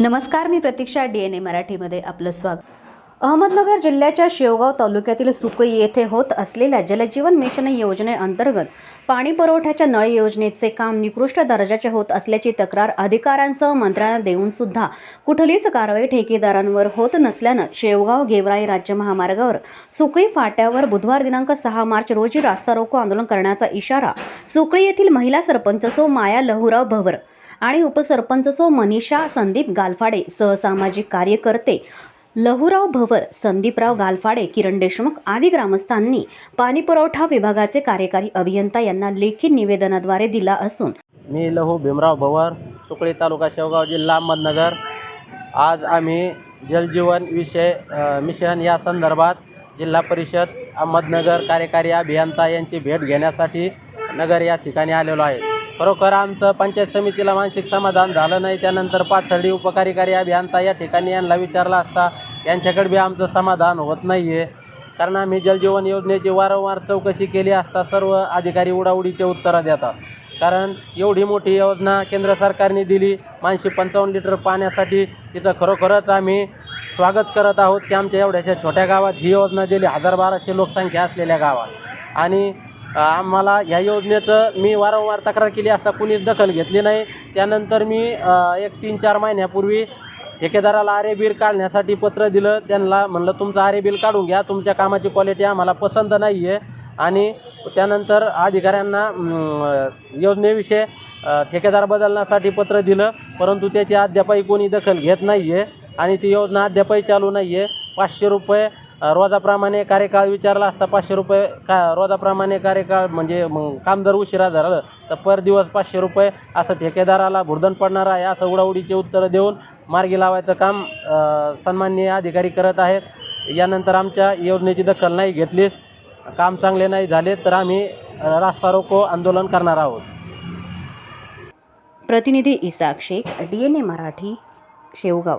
नमस्कार मी प्रतीक्षा D N ए मराठीमध्ये आपलं स्वागत. अहमदनगर जिल्ह्याच्या शेवगाव तालुक्यातील सुकळी येथे होत असलेल्या जलजीवन मिशन योजनेअंतर्गत पाणी पुरवठ्याच्या नळ योजनेचे काम निकृष्ट दर्जाचे होत असल्याची तक्रार अधिकाऱ्यांसह मंत्र्यांना देऊन सुद्धा कुठलीच कारवाई ठेकेदारांवर होत नसल्यानं शेवगाव गेवराई राज्य महामार्गावर सुकळी फाट्यावर बुधवार दिनांक सहा मार्च रोजी रास्ता रोको आंदोलन करण्याचा इशारा सुकळी येथील महिला सरपंच सो माया लहुराव भवर आणि उपसरपंच सो मनीषा संदीप गालफाडे सहसामाजिक कार्यकर्ते लहुराव भवर संदीपराव गालफाडे किरण देशमुख आदी ग्रामस्थांनी पाणीपुरवठा विभागाचे कार्यकारी अभियंता यांना लेखी निवेदनाद्वारे दिला असून मी लहू भीमराव भवर सुकळी तालुका शेवगाव जिल्हा अहमदनगर. आज आम्ही जलजीवन विषय मिशन या संदर्भात जिल्हा परिषद अहमदनगर कार्यकारी अभियंता यांची भेट घेण्यासाठी नगर या ठिकाणी आलेलो आहे. खरोखर आमचं पंचायत समितीला मानसिक समाधान झालं नाही. त्यानंतर पाथर्डी उपकार्यकारी अभियंता या ठिकाणी यांना विचारला असता यांच्याकडे बी आमचं समाधान होत नाही आहे कारण आम्ही जलजीवन योजनेची वारंवार चौकशी केली असता सर्व अधिकारी उडाउडीचे उत्तरं देतात. कारण एवढी मोठी योजना केंद्र सरकारने दिली मानशे पंचावन्न लिटर पाण्यासाठी. तिचं खरोखरच आम्ही स्वागत करत आहोत की आमच्या एवढ्याशा छोट्या गावात ही योजना दिली. हजार बाराशे लोकसंख्या असलेल्या गावात. आणि आम्हाला ह्या योजनेचं मी वारंवार तक्रार केली असता कुणीच दखल घेतली नाही. त्यानंतर मी एक तीन चार महिन्यापूर्वी ठेकेदाराला आरे बिल काढण्यासाठी पत्र दिलं. त्यांना म्हणलं तुमचं आरे बिल काढून घ्या. तुमच्या कामाची क्वालिटी आम्हाला पसंत नाही आहे आणि त्यानंतर अधिकाऱ्यांना योजनेविषयी ठेकेदार बदलण्यासाठी पत्र दिलं. परंतु त्याची अद्यापही कोणी दखल घेत नाही आहे आणि ती योजना अद्यापही चालू नाही आहे पाचशे रुपये रोजाप्रमाणे कार्यकाळ विचारला असता पाचशे रुपये का रोजाप्रमाणे कार्यकाळ म्हणजे मग काम जर उशिरा झालं तर पर दिवस पाचशे रुपये असं ठेकेदाराला भुर्दन पडणार आहे असं उडाउडीचे उत्तरं देऊन मार्गी लावायचं काम सन्माननीय अधिकारी करत आहेत. यानंतर आमच्या योजनेची दखल नाही घेतलीच काम चांगले नाही झाले तर आम्ही रास्ता रोको आंदोलन करणार आहोत. प्रतिनिधी Isaq Shaikh D N A Marathi Shevgaon.